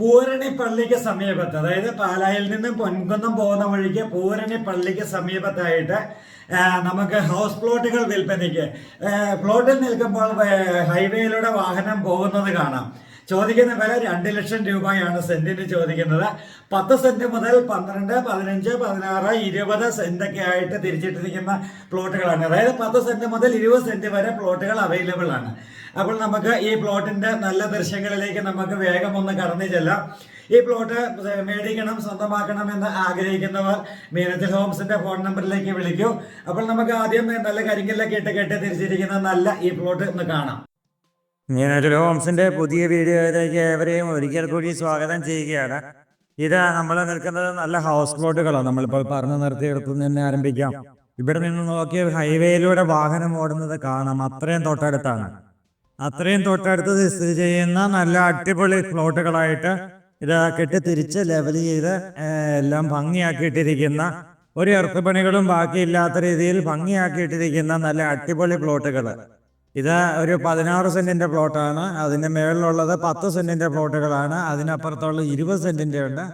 പൂരണി പള്ളിക്ക് സമീപത്ത് അതായത് പാലായിൽ നിന്ന് പൊൻകുന്നം പോകുന്ന വഴിക്ക് പൂരണി പള്ളിക്ക് സമീപത്തായിട്ട് നമുക്ക് ഹൗസ് പ്ലോട്ടുകൾ വിൽപ്പനയ്ക്ക്. പ്ലോട്ടിൽ നിൽക്കുമ്പോൾ ഹൈവേയിലൂടെ വാഹനം പോകുന്നത് കാണാം. ചോദിക്കുന്ന വില രണ്ട് ലക്ഷം രൂപയാണ് സെന്റിന് ചോദിക്കുന്നത്. പത്ത് സെന്റ് മുതൽ പന്ത്രണ്ട് പതിനഞ്ച് പതിനാറ് ഇരുപത് സെന്റൊക്കെ ആയിട്ട് തിരിച്ചിട്ടിരിക്കുന്ന പ്ലോട്ടുകളാണ്. അതായത് പത്ത് സെന്റ് മുതൽ ഇരുപത് സെന്റ് വരെ പ്ലോട്ടുകൾ അവൈലബിൾ ആണ്. അപ്പോൾ നമുക്ക് ഈ പ്ലോട്ടിന്റെ നല്ല ദൃശ്യങ്ങളിലേക്ക് നമുക്ക് വേഗം ഒന്ന് കടന്നു ചെല്ലാം. ഈ പ്ലോട്ട് മേടിക്കണം സ്വന്തമാക്കണം എന്ന് ആഗ്രഹിക്കുന്നവർ മീനത്തിൽ ഹോംസിന്റെ ഫോൺ നമ്പറിലേക്ക് വിളിക്കൂ. അപ്പോൾ നമുക്ക് ആദ്യം നല്ല കരിങ്കല്ലൊക്കെ ഇട്ട് കെട്ടി തിരിച്ചിരിക്കുന്ന നല്ല ഈ പ്ലോട്ട് ഒന്ന് കാണാം. മീനറ്റ് ഹോംസിന്റെ പുതിയ വീഡിയോയിലേക്ക് ഏവരെയും ഒരിക്കൽ കൂടി സ്വാഗതം ചെയ്യുകയാണ്. ഇത് നമ്മൾ നിൽക്കുന്നത് നല്ല ഹൗസ് ബോട്ടുകളാണ്. നമ്മളിപ്പോൾ പറഞ്ഞു നിർത്തിയെടുത്തു നിന്ന് ആരംഭിക്കാം. ഇവിടെ നിന്ന് നോക്കിയ ഹൈവേയിലൂടെ വാഹനം ഓടുന്നത് കാണാം. അത്രയും തൊട്ടടുത്താണ്. അത്രയും തൊട്ടടുത്ത് സ്ഥിതി ചെയ്യുന്ന നല്ല അടിപൊളി പ്ലോട്ടുകളായിട്ട് ഇത് കെട്ടി തിരിച്ച് ലെവൽ ചെയ്ത് എല്ലാം ഭംഗിയാക്കിയിട്ടിരിക്കുന്ന ഒരു എർത്ത് പണികളും ബാക്കിയില്ലാത്ത രീതിയിൽ ഭംഗിയാക്കിയിട്ടിരിക്കുന്ന നല്ല അടിപൊളി പ്ലോട്ടുകൾ ഇത് ഒരു പതിനാറ് സെന്റിന്റെ പ്ലോട്ടാണ്. അതിന്റെ മേളിലുള്ളത് പത്ത് സെന്റിന്റെ പ്ലോട്ടുകളാണ്. അതിനപ്പുറത്തുള്ള ഇരുപത് സെന്റിന്റെ ഉണ്ട്.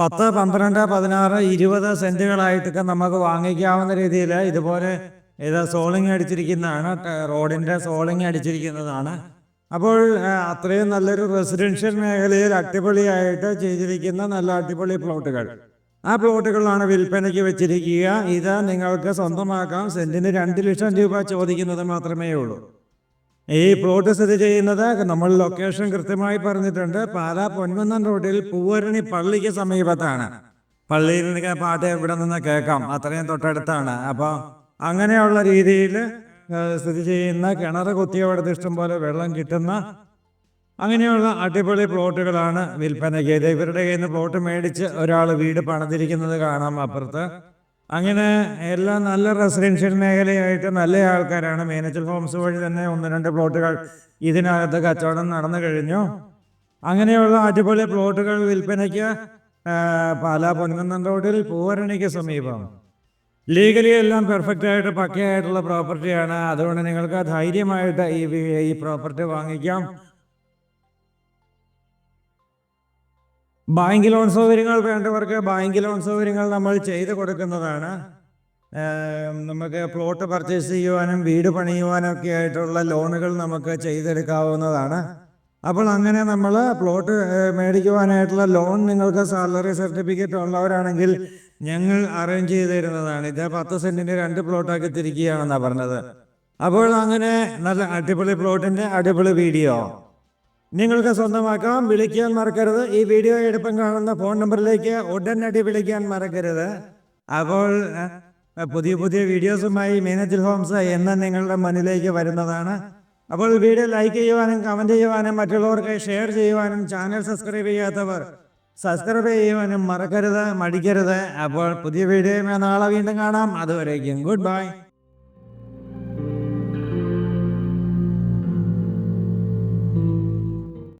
പത്ത് പന്ത്രണ്ട് പതിനാറ് ഇരുപത് സെന്റുകളായിട്ടൊക്കെ നമുക്ക് വാങ്ങിക്കാവുന്ന രീതിയിൽ ഇതുപോലെ ഇത് സോളിങ് അടിച്ചിരിക്കുന്നതാണ്. റോഡിന്റെ സോളിങ് അടിച്ചിരിക്കുന്നതാണ്. അപ്പോൾ അത്രയും നല്ലൊരു റെസിഡൻഷ്യൽ മേഖലയിൽ അടിപൊളിയായിട്ട് ചെയ്തിരിക്കുന്ന നല്ല അടിപൊളി പ്ലോട്ടുകൾ. ആ പ്ലോട്ടുകളാണ് വിൽപ്പനയ്ക്ക് വെച്ചിരിക്കുക. ഇത് നിങ്ങൾക്ക് സ്വന്തമാക്കാം. സെന്റിന് രണ്ട് ലക്ഷം രൂപ ചോദിക്കുന്നത് മാത്രമേ ഉള്ളൂ. ഈ പ്ലോട്ട് സ്ഥിതി ചെയ്യുന്നത് നമ്മൾ ലൊക്കേഷൻ കൃത്യമായി പറഞ്ഞിട്ടുണ്ട്. പാലാ പൊൻകുന്നം റോഡിൽ പൂവരണി പള്ളിക്ക് സമീപത്താണ്. പള്ളിയിൽ നിന്ന് പാട്ട് ഇവിടെ നിന്ന് കേൾക്കാം. അത്രയും തൊട്ടടുത്താണ്. അപ്പോൾ അങ്ങനെയുള്ള രീതിയിൽ സ്ഥിതി ചെയ്യുന്ന കിണർ കുത്തിയവിടുത്തെ ഇഷ്ടം പോലെ വെള്ളം കിട്ടുന്ന അങ്ങനെയുള്ള അടിപൊളി പ്ലോട്ടുകളാണ് വിൽപ്പനയ്ക്ക് ചെയ്ത് ഇവരുടെ കയ്യിൽ നിന്ന് പ്ലോട്ട് മേടിച്ച് ഒരാൾ വീട് പണിതിരിക്കുന്നത് കാണാം അപ്പുറത്ത്. അങ്ങനെ എല്ലാം നല്ല റെസിഡൻഷ്യൽ മേഖലയായിട്ട് നല്ല ആൾക്കാരാണ്. മേനച്ചൽ ഹോംസ് വഴി തന്നെ ഒന്ന് രണ്ട് പ്ലോട്ടുകൾ ഇതിനകത്ത് കച്ചവടം നടന്നു കഴിഞ്ഞു. അങ്ങനെയുള്ള അടിപൊളി പ്ലോട്ടുകൾ വിൽപ്പനയ്ക്ക് പാലാ പൊൻകുന്നം റോഡിൽ പൂവരണിക്ക് സമീപം. ലീഗലി എല്ലാം പെർഫെക്റ്റ് ആയിട്ട് പക്കയായിട്ടുള്ള പ്രോപ്പർട്ടിയാണ് അതുകൊണ്ട് നിങ്ങൾക്ക് ധൈര്യമായിട്ട് ഈ ഈ പ്രോപ്പർട്ടി വാങ്ങിക്കാം. ബാങ്ക് ലോൺ സൗകര്യങ്ങൾ വേണ്ടവർക്ക് ബാങ്ക് ലോൺ സൗകര്യങ്ങൾ നമ്മൾ ചെയ്തു കൊടുക്കുന്നതാണ്. നമുക്ക് പ്ലോട്ട് പർച്ചേസ് ചെയ്യുവാനും വീട് പണിയുവാനും ഒക്കെ ആയിട്ടുള്ള ലോണുകൾ നമുക്ക് ചെയ്തെടുക്കാവുന്നതാണ്. അപ്പോൾ അങ്ങനെ നമ്മൾ പ്ലോട്ട് മേടിക്കുവാനായിട്ടുള്ള ലോൺ നിങ്ങൾക്ക് സാലറി സർട്ടിഫിക്കറ്റ് ഉള്ളവരാണെങ്കിൽ ഞങ്ങൾ അറേഞ്ച് ചെയ്ത് തരുന്നതാണ് ഇത് പത്ത് സെന്റിന് രണ്ട് പ്ലോട്ടാക്കി തിരിക്കുകയാണെന്നാണ് പറഞ്ഞത്. അപ്പോൾ അങ്ങനെ നല്ല അടിപൊളി പ്ലോട്ടിന്റെ അടിപൊളി വീഡിയോ നിങ്ങൾക്ക് സ്വന്തമാക്കാം വിളിക്കാൻ മറക്കരുത്. ഈ വീഡിയോ എടുപ്പം കാണുന്ന ഫോൺ നമ്പറിലേക്ക് ഉടനടി വിളിക്കാൻ മറക്കരുത്. അപ്പോൾ പുതിയ പുതിയ വീഡിയോസുമായി മീനച്ചിൽ ഹോംസ് എന്ന് നിങ്ങളുടെ മുന്നിലേക്ക് വരുന്നതാണ്. അപ്പോൾ വീഡിയോ ലൈക്ക് ചെയ്യുവാനും കമന്റ് ചെയ്യുവാനും മറ്റുള്ളവർക്ക് ഷെയർ ചെയ്യുവാനും ചാനൽ സബ്സ്ക്രൈബ് ചെയ്യാത്തവർ സബ്സ്ക്രൈബ് ചെയ്യുവാനും മറക്കരുത് മടിക്കരുത്. അപ്പോൾ പുതിയ വീഡിയോയുമായി നാളെ വീണ്ടും കാണാം. അതുവരേക്കും ഗുഡ് ബൈ.